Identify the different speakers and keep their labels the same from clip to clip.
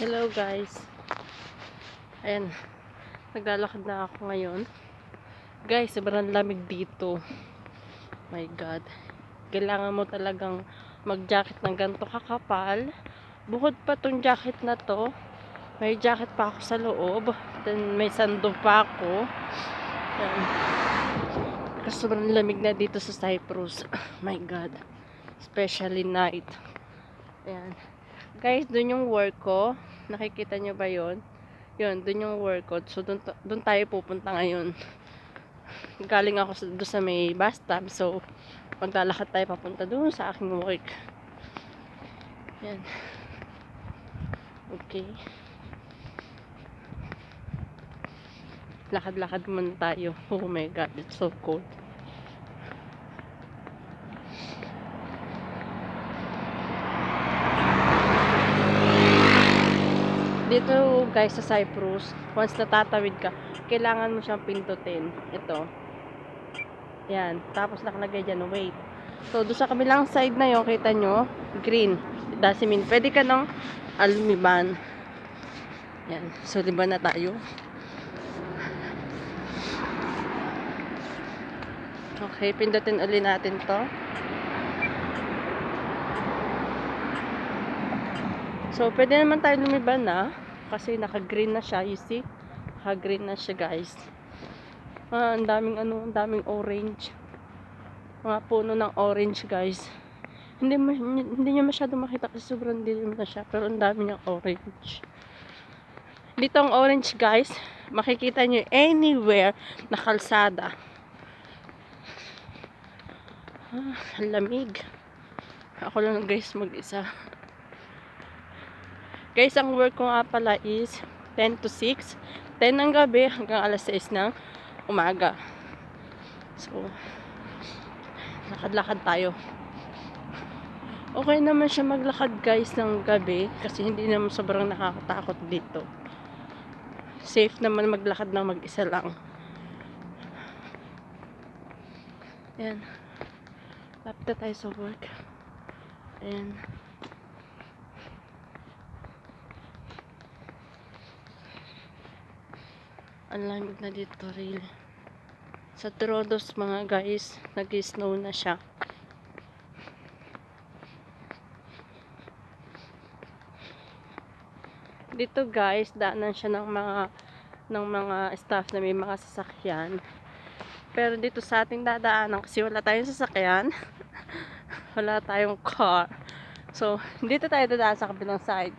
Speaker 1: Hello guys. Ayan. Naglalakad na ako ngayon. Guys, sobrang lamig dito. My God. Kailangan mo talagang mag-jacket ng ganito kakapal. Bukod pa tong jacket na to, may jacket pa ako sa loob. Then may sando pa ako. Ayan. Kasi sobrang lamig na dito sa Cyprus. My God. Especially night. Ayan. Guys, dun yung work ko. Nakikita nyo ba yon? Yun, dun yung work ko. So, dun, dun tayo pupunta ngayon. Galing ako sa, dun sa may bus. So, maglalakad tayo papunta dun sa aking work. Yan. Okay. Lakad-lakad muna tayo. Oh my God, it's so cold. Dito guys sa Cyprus, once natatawid ka, kailangan mo siyang pindutin. Ito. Yan. Tapos nakalagay dyan, wait. So, doon sa kabilang side na yun, kita nyo, green. Doesn't pwede ka ng alumiban. Yan. So, liban na tayo. Okay, pindutin uli natin to. So, pwede naman tayo lumiban na. Kasi naka-green na siya, you see? Naka-green na siya, guys. Ah, ang daming ano, ang daming orange. Mga puno ng orange, guys. Hindi hindi niya masyado makita kasi sobrang dilim na siya, pero ang dami niyang orange. Dito ang orange, guys. Makikita niyo anywhere na kalsada. Ah, lamig. Ako lang, guys, mag-isa. Guys, ang work ko nga pala is 10 to 6. 10 ng gabi hanggang alas 6 ng umaga. So, lakad-lakad tayo. Okay naman siya maglakad guys ng gabi kasi hindi naman sobrang nakakatakot dito. Safe naman maglakad ng mag-isa lang. Ayan. Lapit na tayo sa work. Ayan. Ang lamig na dito, really. Sa Trodos, mga guys, nag-snow na siya. Dito, guys, daanan siya ng mga ng mga staff na may mga sasakyan. Pero dito sa ating dadaanan, kasi wala tayong sasakyan, wala tayong car. So, dito tayo dadaan sa kabilang side.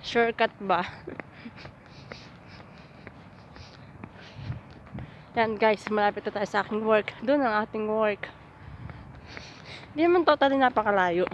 Speaker 1: Shortcut ba? Yan guys, malapit na tayo sa aking work. Doon ang ating work. Hindi naman totally napakalayo.